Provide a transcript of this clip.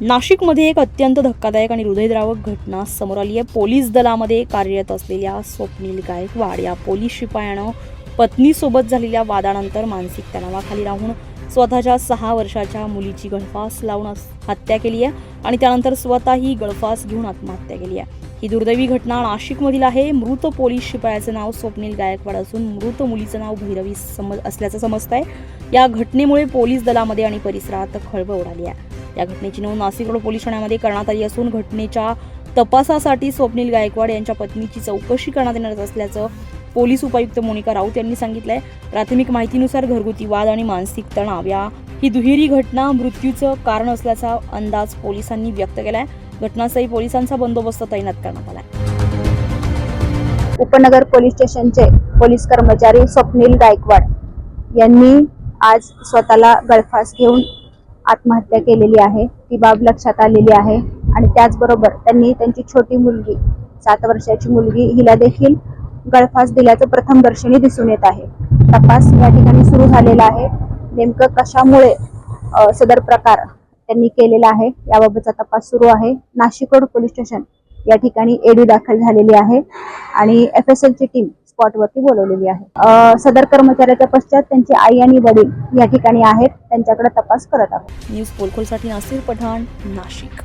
नाशिकमध्ये एक अत्यंत धक्कादायक आणि हृदयद्रावक घटना समोर आली आहे. पोलीस दलामध्ये कार्यरत असलेल्या स्वप्नील गायकवाड या पोलीस शिपायानं पत्नीसोबत झालेल्या वादानंतर मानसिक तणावाखाली राहून स्वतःच्या सहा वर्षाच्या मुलीची गळफास लावून अस- हत्या केली आहे आणि त्यानंतर स्वतःही गळफास घेऊन आत्महत्या केली आहे. ही दुर्दैवी घटना नाशिकमधील आहे. मृत पोलीस शिपायाचं नाव स्वप्नील गायकवाड असून मृत मुलीचं नाव भैरवी समज असल्याचं समजत आहे या घटनेमुळे पोलीस दलामध्ये आणि परिसरात खळबळ उडाली आहे. या घटनेची नोंद नाशिक रोड पोलीस ठाण्यामध्ये करण्यात आली असून घटनेच्या तपासासाठी स्वप्नील गायकवाड यांच्या पत्नीची चौकशी करण्यात येणार असल्याचं पोलीस उपायुक्त मोनिका राऊत यांनी सांगितलंय. प्राथमिक माहितीनुसार घरगुती वाद आणि मानसिक तणाव या ही दुहेरी घटना मृत्यूचं कारण असल्याचा अंदाज पोलिसांनी व्यक्त केलाय. घटनास्थळी पोलिसांचा बंदोबस्त तैनात करण्यात आलाय. उपनगर पोलीस स्टेशनचे पोलीस कर्मचारी स्वप्नील गायकवाड यांनी आज स्वतःला गळफास घेऊन आत्महत्या केलेली आहे. ती बाब लक्षात आलेली आहे. आणि त्याचबरोबर त्यांनी त्यांची छोटी मुलगी सात वर्षाची मुलगी हिला देखील गळफास दिल्याचं प्रथम दर्शनी दिसून येत आहे. तपास या ठिकाणी सुरू झालेला आहे. नेमकं कशामुळे सदर प्रकार त्यांनी केलेला आहे याबाबतचा तपास सुरू आहे. नाशिक रोड पोलीस स्टेशन या ठिकाणी एडी दाखल झालेली आहे. आणि एफ एस एलची टीम स्पॉटवरती बोलवलेली आहे. सदर कर्मचाऱ्याच्या पश्चात त्यांचे आई आणि वडील या ठिकाणी आहेत. त्यांच्याकडे तपास करत आहोत. न्यूज पोलखोलसाठी नासिर पठाण नाशिक.